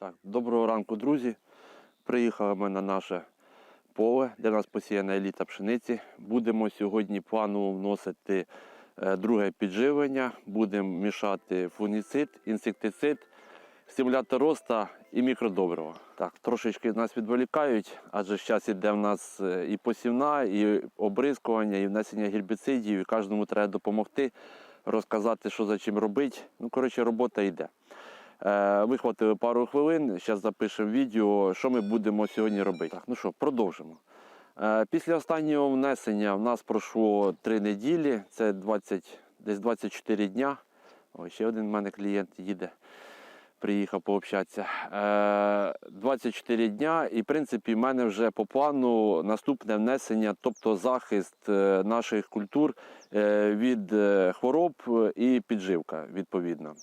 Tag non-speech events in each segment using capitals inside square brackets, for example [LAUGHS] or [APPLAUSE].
Так, доброго ранку, друзі. Приїхали ми на наше поле, де нас посіяна еліта пшениці. Будемо сьогодні планово вносити е, друге підживлення. Будемо мішати фунгіцид, інсектицид, стимулятор роста і мікродобрива. Так, трошечки нас відволікають, адже зараз іде в нас е, і посівна, і обрискування, і внесення гербіцидів, і кожному треба допомогти, розказати, що за чим робити. Ну, коротше, робота йде. Е, Вихватили пару хвилин, зараз запишемо відео, що ми будемо сьогодні робити. Так, ну що, продовжимо. Е, Після останнього внесення в нас пройшло 3 неділі, це 20, десь 24 дня. Ой, ще один в мене клієнт їде, приїхав пообщатися. Е, 24 дня, і в принципі в мене вже по плану наступне внесення, тобто захист е, наших культур е, від е, хвороб і підживка відповідно.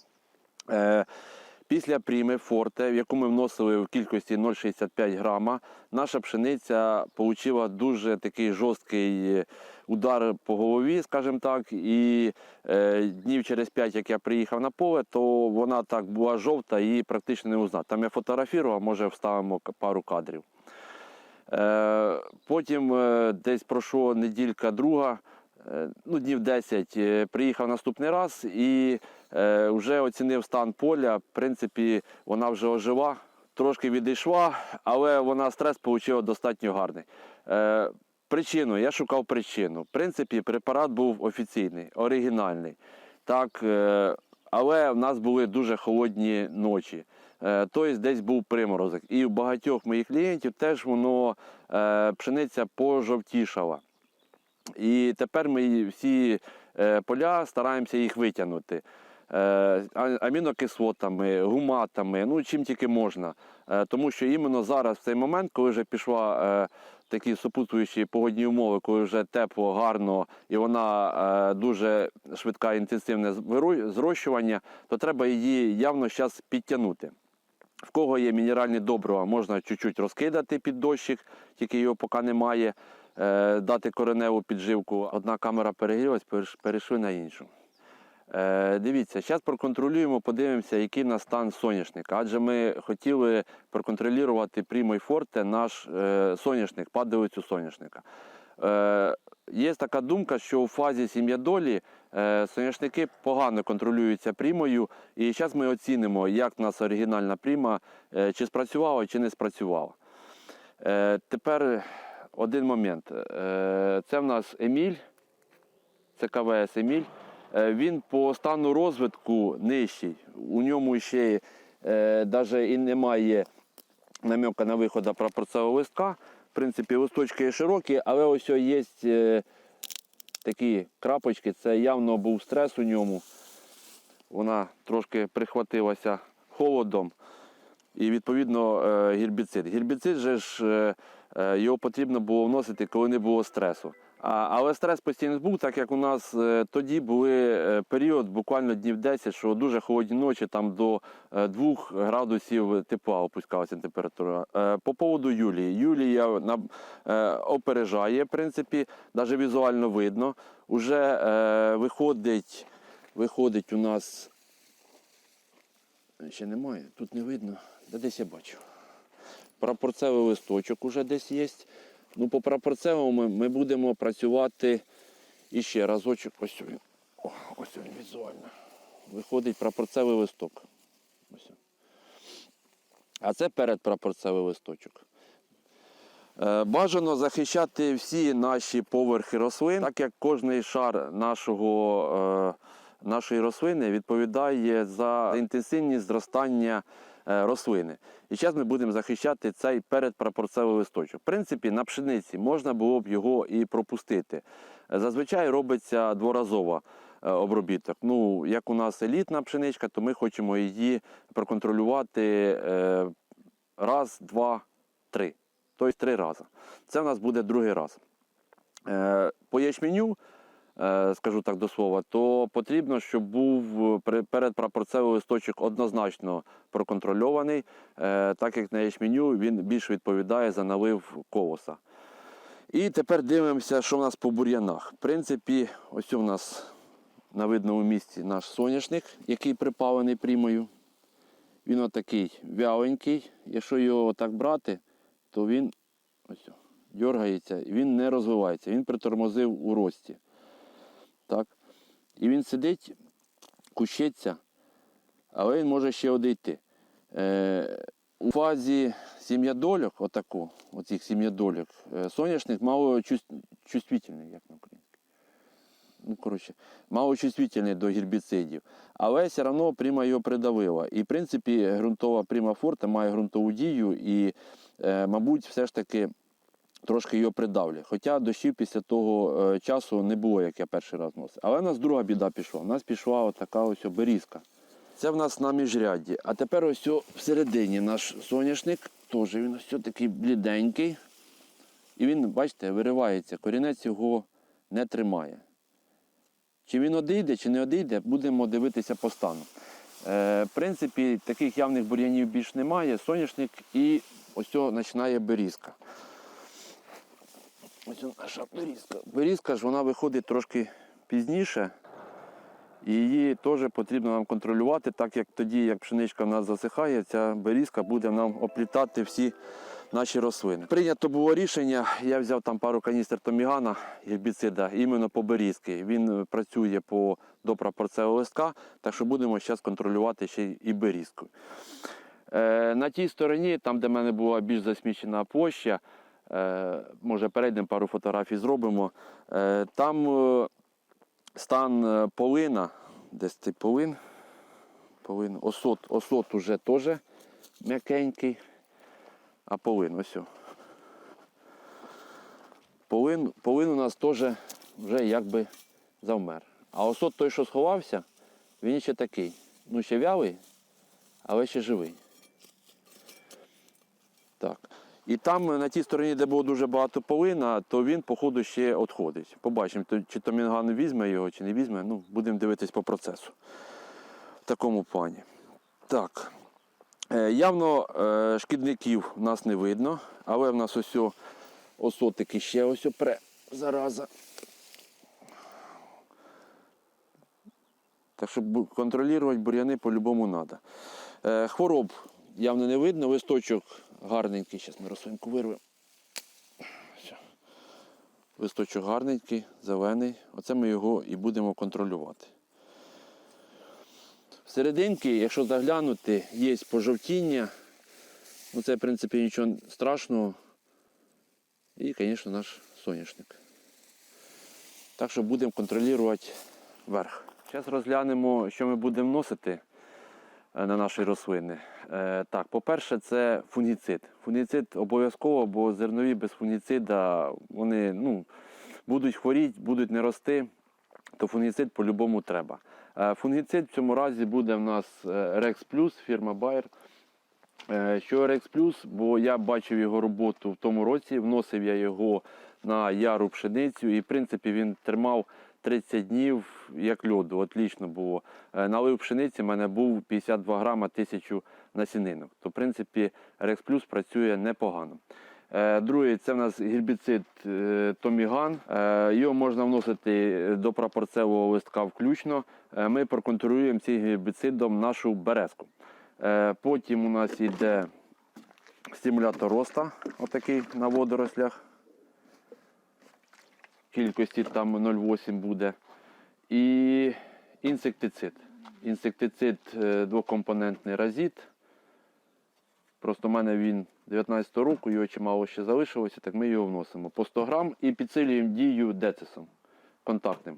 Е, Після пріми форте, в яку ми вносили в кількості 0,65 грама, наша пшениця отримала дуже такий жорсткий удар по голові, скажімо так. І е, днів через 5, як я приїхав на поле, то вона так була жовта і практично не узнати. Там я фотографував, може вставимо пару кадрів. Е, потім е, десь пройшло неділька друга, е, ну, днів 10, е, приїхав наступний раз і е, вже оцінив стан поля. В принципі, вона вже ожила, трошки відійшла, але вона стрес отримала достатньо гарний. Е, причину, я шукав причину. В принципі, препарат був офіційний, оригінальний. Так, е, але в нас були дуже холодні ночі. Е, Тобто десь був приморозок. І у багатьох моїх клієнтів теж воно е, пшениця пожовтішала. І тепер ми всі е, поля стараємося їх витягнути. Е, амінокислотами, гуматами, ну чим тільки можна. Е, тому що іменно зараз, в цей момент, коли вже пішла такі супутуючі погодні умови, коли вже тепло, гарно і вона дуже швидка інтенсивне зрощування, то треба її явно зараз підтягнути. В кого є мінеральні добрива, можна чуть-чуть розкидати під дощик, тільки його поки немає, дати кореневу підживку. Одна камера перегрілась, перейшли на іншу. Е, дивіться, зараз проконтролюємо, подивимося, який в нас стан соняшника. Адже ми хотіли проконтролювати прямо форте наш е, соняшник, падалицю соняшника. Е, є така думка, що у фазі сім'ядолі е, соняшники погано контролюються прімою. І зараз ми оцінимо, як в нас оригінальна пріма, е, чи спрацювала, чи не спрацювала. Е, тепер один момент. Е, це в нас Еміль, це КВС Еміль. Е, Він по стану розвитку нижчий. У ньому ще навіть і немає намека на виходу прапорцевого листка. В принципі, листочки широкі, але ось є е, такі крапочки. Це явно був стрес у ньому. Вона трошки прихватилася холодом. І відповідно е, гербіцид. Гербіцид же ж е, е, його потрібно було вносити, коли не було стресу. Але стрес постійно був, так як у нас тоді були період буквально днів 10, що дуже холодні ночі, там до е, 2 градусів тепла опускалася температура. По поводу Юлії. Юлія опережає, в принципі, навіть візуально видно. Уже виходить, виходить у нас. Ще немає, тут не видно. Де десь я бачу. Прапорцевий листочок уже десь є. Ну, по прапорцевому ми, ми будемо працювати іще разочок. Ось він. О, ось він візуально. Виходить прапорцевий листок. Ось. А це передпрапорцевий листочок. Е, Бажано захищати всі наші поверхи рослин, так як кожний шар нашого, е, нашої рослини відповідає за інтенсивність зростання е, рослини. І зараз ми будемо захищати цей передпрапорцевий листочок. В принципі, на пшениці можна було б його і пропустити. Е, Зазвичай робиться дворазово е, обробіток. Ну, як у нас елітна пшеничка, то ми хочемо її проконтролювати раз, два, три. Тобто три рази. Це в нас буде другий раз. По ячменю, скажу так до слова, то потрібно, щоб був при- передпрапорцевий листочок однозначно проконтрольований, е, так як на ячменю він більше відповідає за налив колоса. І тепер дивимося, що в нас по бур'янах. В принципі, ось у нас на видному місці наш соняшник, який припалений прімою. Він отакий вяленький. Якщо його так брати, то він ось, дергається він не розвивається. Він притормозив у рості. Так? І він сидить, кущиться, але він може ще одійти. Е, у фазі сім'ядольок, отаку, оцих сім'ядольок, е, соняшник мало чувствительний, як на українській. Ну, коротше, мало чувствительний до гербіцидів. Але все одно прима його придавила. І, в принципі, ґрунтова прима форта має ґрунтову дію і, е, мабуть, все ж таки трошки його придавлює. Хоча дощів після того е, часу не було, як я перший раз носив. Але в нас друга біда пішла. У нас пішла отака ось берізка. Це в нас на міжрядді. А тепер ось всередині наш соняшник, теж він ось такий бліденький. І він, бачите, виривається, корінець його не тримає. Чи він одійде, чи не одійде, будемо дивитися по стану. Е, в принципі, таких явних бур'янів більш немає. Соняшник і ось починає берізка. Ось наша берізка. Берізка ж вона виходить трошки пізніше. І її теж потрібно нам контролювати, так як тоді, як пшеничка в нас засихає, ця берізка буде нам оплітати всі наші рослини. Прийнято було рішення, я взяв там пару каністр томігана гербіцида іменно по берізки. Він е, працює по до прапорцевого листка, так що будемо зараз контролювати ще і берізку. Е, на тій стороні, там, де в мене була більш засмічена площа, може перейдемо пару фотографій зробимо. Е, там е, стан е, полина, десь цей полин, полин, осот, осот уже теж м'якенький, а полин ось. Полин, полин у нас теж вже якби завмер. А осот той, що сховався, він ще такий. Ну, ще вялий, але ще живий. Так. І там е, на тій стороні, де було дуже багато полина, то він, походу, ще відходить. Побачимо, чи то Мінган візьме його, чи не візьме. Ну, будемо дивитись по процесу. В такому плані. Так. Е, явно е, шкідників в нас не видно, але в нас ось осотики ще ось опре зараза. Так що контролювати бур'яни по-любому треба. Хвороб явно не видно, листочок гарненький. Зараз ми рослинку вирвемо. Листочок гарненький, зелений. Оце ми його і будемо контролювати. Всерединки, якщо заглянути, є пожовтіння. Ну, це, в принципі, нічого страшного. І, звісно, наш соняшник. Так що будемо контролювати верх. Зараз розглянемо, що ми будемо вносити е, на наші рослини. Е, Так, по-перше, це фунгіцид. Фунгіцид обов'язково, бо зернові без фунгіцида вони ну, будуть хворіти, будуть не рости, то фунгіцид по-любому треба. Е, Фунгіцид в цьому разі буде в нас е, Rex Plus, фірма Bayer. Е, Що Rex Plus, бо я бачив його роботу в тому році, вносив я його на яру пшеницю, і в принципі він тримав 30 днів як льоду. Отлично було. Е, Налив пшениці в мене був 52 грама тисячу насінинок. То, в принципі, Rex Plus працює непогано. Е, Другий це в нас гербіцид е, Томіган. Його можна вносити до прапорцевого листка включно. Ми проконтролюємо цим гербіцидом нашу березку. Потім у нас йде стимулятор роста, отакий на водорослях. Кількості там 0,8 буде. І інсектицид. Інсектицид е, двокомпонентний разіт. Просто в мене він 19 року, його чимало ще залишилося, так ми його вносимо по 100 грам і підсилюємо дію децисом контактним,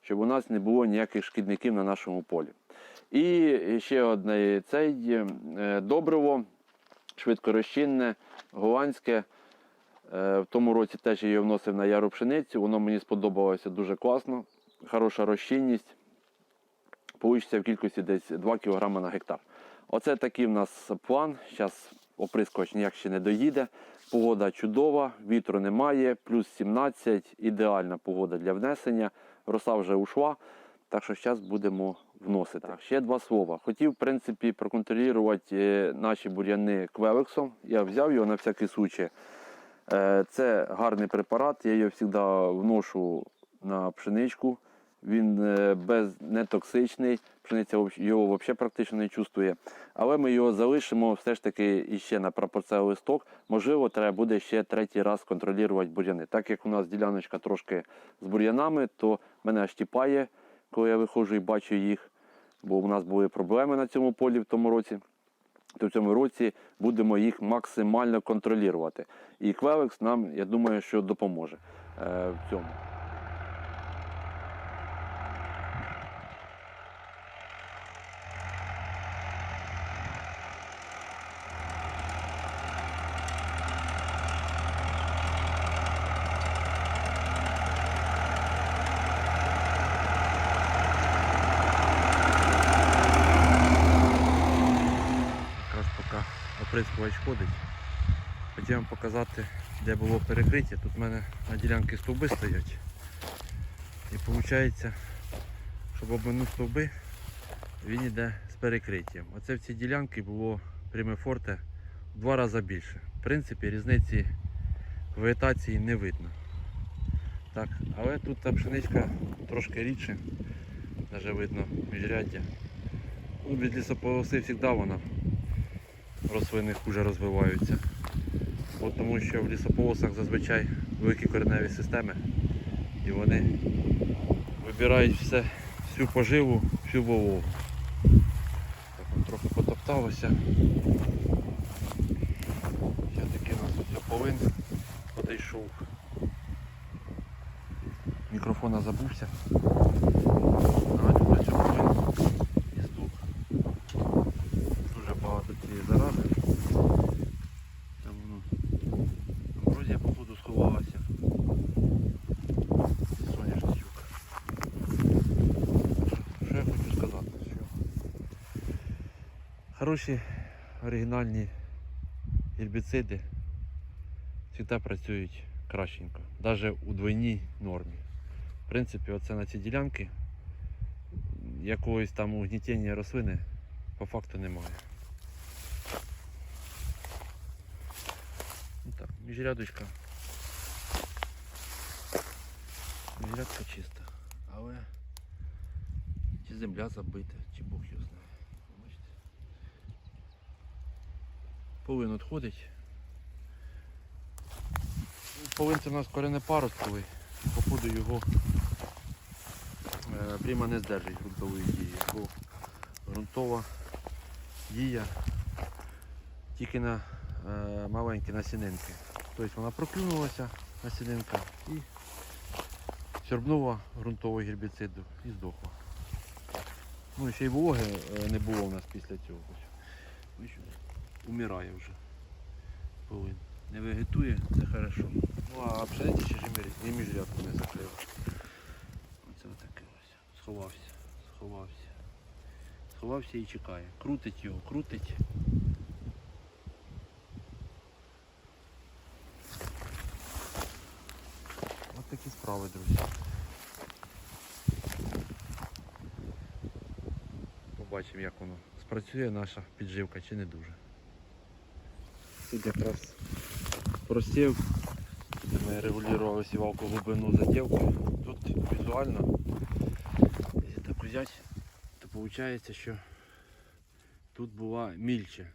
щоб у нас не було ніяких шкідників на нашому полі. І ще одне цей е, добриво, швидкорозчинне, голландське. Е, В тому році теж я його вносив на яру пшеницю, воно мені сподобалося дуже класно, хороша розчинність. Получиться в кількості десь 2 кг на гектар. Оце такий в нас план. Зараз оприскувач ніяк ще не доїде. Погода чудова, вітру немає, плюс 17, ідеальна погода для внесення. Роса вже ушла, так що зараз будемо вносити. Так, ще два слова. Хотів, в принципі, проконтролювати е, наші бур'яни квелексом. Я взяв його на всякий случай. Е, Це гарний препарат, я його завжди вношу на пшеничку. він е, без, не токсичний, пшениця його взагалі практично не чувствує. Але ми його залишимо все ж таки іще на прапорцевий листок. Можливо, треба буде ще третій раз контролювати бур'яни. Так як у нас діляночка трошки з бур'янами, то мене аж тіпає, коли я виходжу і бачу їх. Бо у нас були проблеми на цьому полі в тому році. То в цьому році будемо їх максимально контролювати. І Квелекс нам, я думаю, що допоможе е, в цьому. Якраз поки оприскувач ходить. Хотів вам показати, де було перекриття. Тут в мене на ділянці стовби стоять. І виходить, щоб обминути стовби, він йде з перекриттям. Оце в цій ділянці було пряме форте в два рази більше. В принципі, різниці вегетації не видно. Так, але тут та пшеничка трошки рідше, навіть видно міжряддя. Ну, від лісополоси завжди вона рослини хуже розвиваються. От тому що в лісополосах зазвичай великі кореневі системи і вони вибирають все, всю поживу, всю вологу. Трохи потопталося. Я таки у нас тут полин подійшов. Мікрофона забувся. Давайте до цього полин і здох. Дуже багато цієї зарази. Там воно амброзія походу сховалася. Соняшничок. Що я хочу сказати? Що хороші оригінальні гербіциди завжди працюють кращенько, навіть у двойній нормі. В принципі, оце на ці ділянки якогось там угнітення рослини по факту немає. Ну так, міжрядочка. Міжрядка чиста. Але чи земля забита, чи Бог його знає. Бачите? Полин відходить. Полин це в нас коренепаростковий. Походу його е, прямо не здержить ґрунтової дії, бо ґрунтова дія тільки на е, маленькі насінинки. Тобто вона проклюнулася насінинка і сьорбнула ґрунтового гербіциду і здохла. Ну і ще й вологи е, не було у нас після цього. Умирає вже. Полин. Не вегетує, це хорошо. Ну а пшениці ще ж міжрядку не закрила. Оце отаке ось. Сховався, сховався. Сховався і чекає. Крутить його, крутить. Ось такі справи, друзі. Побачимо, як воно спрацює наша підживка чи не дуже. Тут якраз просів. Ми регулювали сівалку глибину затівки. Тут візуально, якщо так взяти, то виходить, що тут була мільче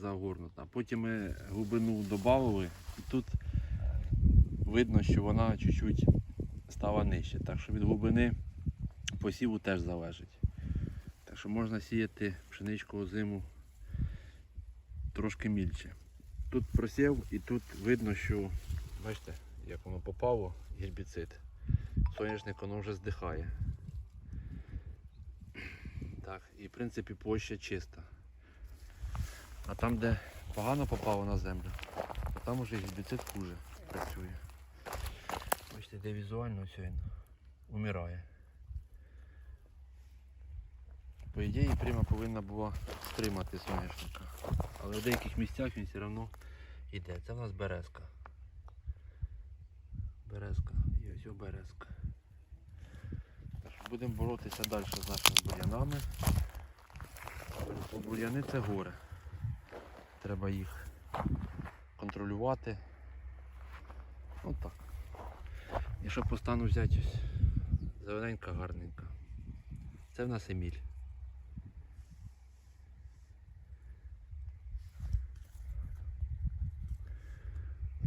загорнута. Потім ми глибину додали і тут видно, що вона чуть-чуть стала нижче. Так що від глибини посіву теж залежить. Так що можна сіяти пшеничку озиму трошки мільче. Тут просів і тут видно, що бачите, як воно попало, гербіцид. Соняшник воно вже здихає. Так, і в принципі площа чиста. А там, де погано попало на землю, то там уже гербіцид хуже працює. Бачите, де візуально він умирає. По ідеї прима повинна була стримати соняшника. Але в деяких місцях він все одно йде. Це в нас березка. Березка. І ось березка. Будемо боротися далі з нашими бур'янами. Бур'яни це горе. Треба їх контролювати. Отак. І щоб постану взяти ось Зелененька, гарненька. Це в нас Еміль.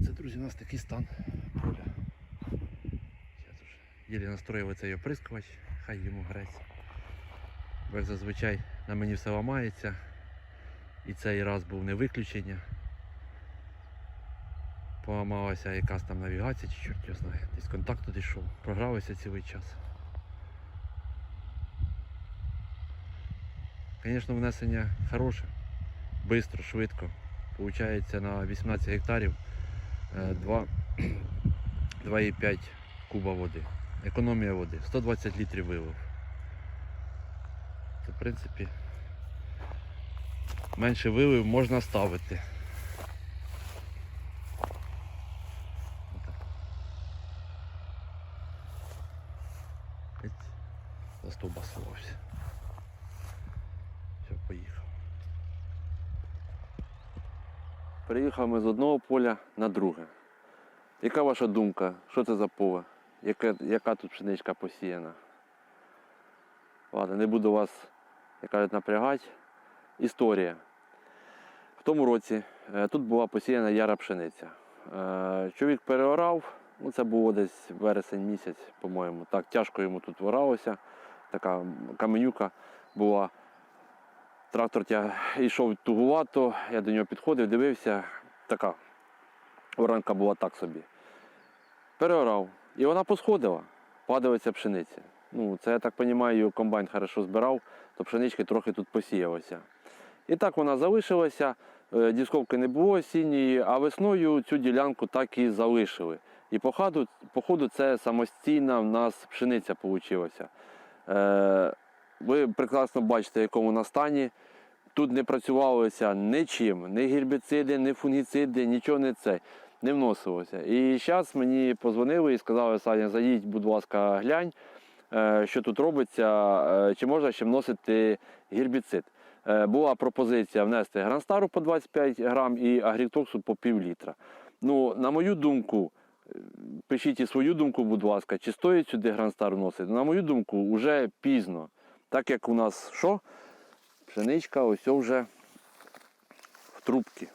Це, друзі, у нас такий стан поля. Зараз уже єлі настроїв цей оприскувач, хай йому грець. Бо зазвичай на мені все ламається. І цей раз був не виключення. Поламалася якась там навігація, чи чорт його знає. Десь контакт туди йшов. Програвся цілий час. Звісно, внесення хороше, швидко, швидко. Получається на 18 гектарів 2,5 [CLEARS THROAT] куба води. Економія води. 120 літрів вилив. Це в принципі менше вилив можна ставити. Отак. Геть, За стовба сховався. Все, поїхав. Приїхали ми з одного поля на друге. Яка ваша думка? Що це за поле? Яка, яка тут пшеничка посіяна? Ладно, не буду вас, як кажуть, напрягати. Історія. В тому році е, тут була посіяна яра пшениця. Е, Чоловік переорав, ну це було десь вересень місяць, по-моєму. Так, тяжко йому тут воралося. Така каменюка була. Трактор тя... йшов тугувато, я до нього підходив, дивився, така оранка була так собі. Переорав. І вона посходила, падалася пшениця. Ну, це, я так розумію, комбайн хорошо збирав, то пшенички трохи тут посіялося. І так вона залишилася, е, дісковки не було осінньої, а весною цю ділянку так і залишили. І по ходу, по ходу це самостійна в нас пшениця вийшла. Ви прекрасно бачите, в якому вона стані. Тут не працювалося нічим, ні гербіциди, ні фунгіциди, нічого не це, не вносилося. І зараз мені позвонили і сказали, Саня, заїдь, будь ласка, глянь, е, що тут робиться, е, чи можна ще вносити гербіцид. Е, Була пропозиція внести гранстару по 25 грам і агрітоксу по пів літра. Ну, на мою думку, пишіть і свою думку, будь ласка, чи стоїть сюди гранстар вносити. На мою думку, вже пізно. Так як у нас що? Пшеничка ось вже в трубці.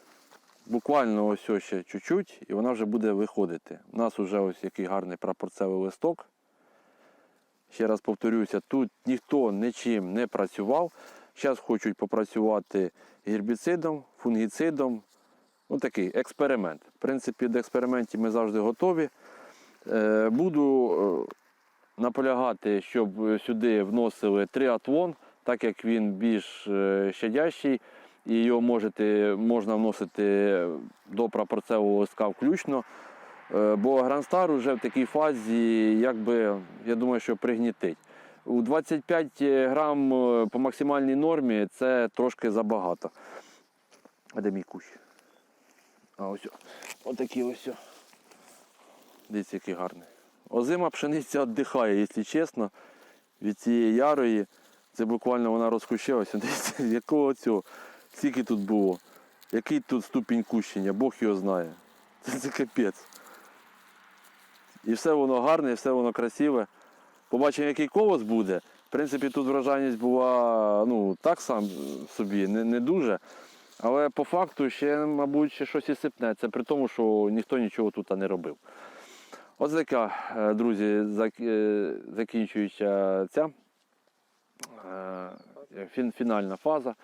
Буквально ось ось ще чуть-чуть і вона вже буде виходити. У нас вже ось який гарний прапорцевий листок. Ще раз повторюся, тут ніхто нічим не працював. Зараз хочуть попрацювати гербіцидом, фунгіцидом. Ну, такий експеримент. В принципі, до експериментів ми завжди готові. Е, Буду е, наполягати, щоб сюди вносили триатлон, так як він більш е, щадящий, і його можете, можна вносити до прапорцевого листка включно. Е, Бо Грандстар вже в такій фазі, якби, я думаю, що пригнітить. У 25 грам е, по максимальній нормі це трошки забагато. А де мій кущ? А ось. Отакий ось. Дивіться, який гарний. Озима пшениця віддихає, якщо чесно, від цієї ярої. Це буквально вона розкущилася. [LAUGHS] Дивіться, якого цього, скільки тут було, який тут ступінь кущення, Бог його знає. [LAUGHS] Це, це капець. І все воно гарне, і все воно красиве. Побачимо, який колос буде. В принципі, тут врожайність була ну, так сам собі, не, не дуже. Але по факту ще, мабуть, ще щось і сипне. Це при тому, що ніхто нічого тут не робив. Ось така, е, друзі, е, закінчується ця е, фінальна фаза.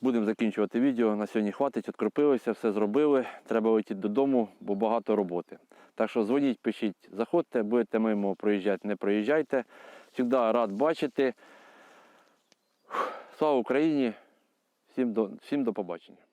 Будемо закінчувати відео. На сьогодні хватить, відкропилися, все зробили. Треба летіти додому, бо багато роботи. Так що дзвоніть, пишіть, заходьте, будете мимо проїжджати, не проїжджайте. Завжди рад бачити. Слава Україні! Всім до, всім до побачення.